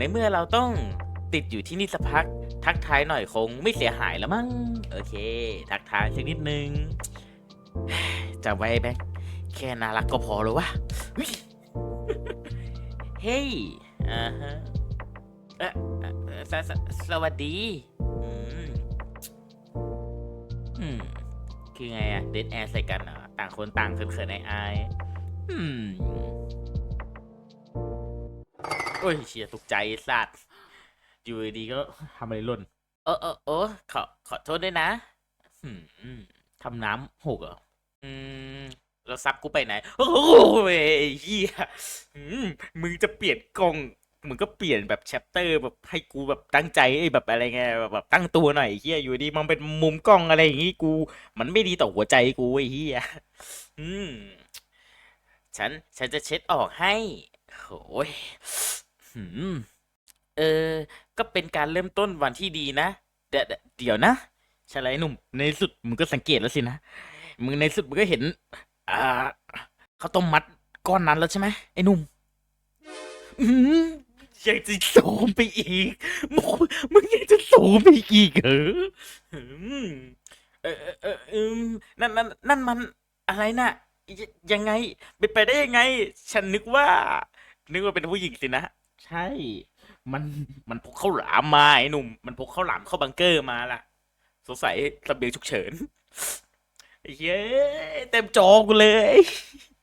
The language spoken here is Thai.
ในเมื่อเราต้องติดอยู่ที่นี่สักพัก ทักทายหน่อยคงไม่เสียหายแล้วมั้งโอเค ทักทายสักนิดนึงจำไว้แบงแค่น่ารักก็พอแล้ววะเฮ้ยอ่าฮะเออสสสวัสดีอืมอืม คือไงอะเดทแอร์ใส่กันเหรอต่างคนต่างเขินๆอายอืม โอ้ยเชียตกใจสัตว์อยู่ดีก็ทำอะไรล่น เออเออเออขอขอโทษด้วยนะอืมทำน้ำหกเหรออืมแล้วซักกูไปไหน โอ้ยเฮียมึงจะเปลี่ยนกล่องมึงก็เปลี่ยนแบบแชปเตอร์แบบให้กูแบบตั้งใจแบบอะไรไงแบบแบบตั้งตัวหน่อยเฮียอยู่ดีมันเป็นมุมกล้องอะไรอย่างงี้กู มันไม่ดีต่อหัวใจกูไอ้เฮียอืมฉัน ฉันจะเช็ดออกให้โอ้ย หืม เออ ก็เป็นการเริ่มต้นวันที่ดีนะเดี๋ยวเดี๋ยวนะชายไรหนุ่ม ในสุดมึงก็สังเกตแล้วสินะ มึงในสุดมึงก็เห็น อ่าเขาวต้มมัดก้อนนั้นแล้วใช่ไหมไอ้หนุ่ม อืมยังจะโสมไปอีก มึงมึงยังจะโสมไปอีกเหรออืมเออเออเออนั่นนั่นนั่นมันอะไรน่ะยยังไงเป็นไปได้ยังไง ฉันนึกว่า นึกว่าเป็นผู้หญิงสินะ ใช่ มันมันพกข้าวหลามมาไอ้หนุ่ม มันพกข้าวหลามเข้าบังเกอร์มาล่ะ สงสัยระเบียงฉุกเฉินไอ้เย้ยเต็มจอกูเลย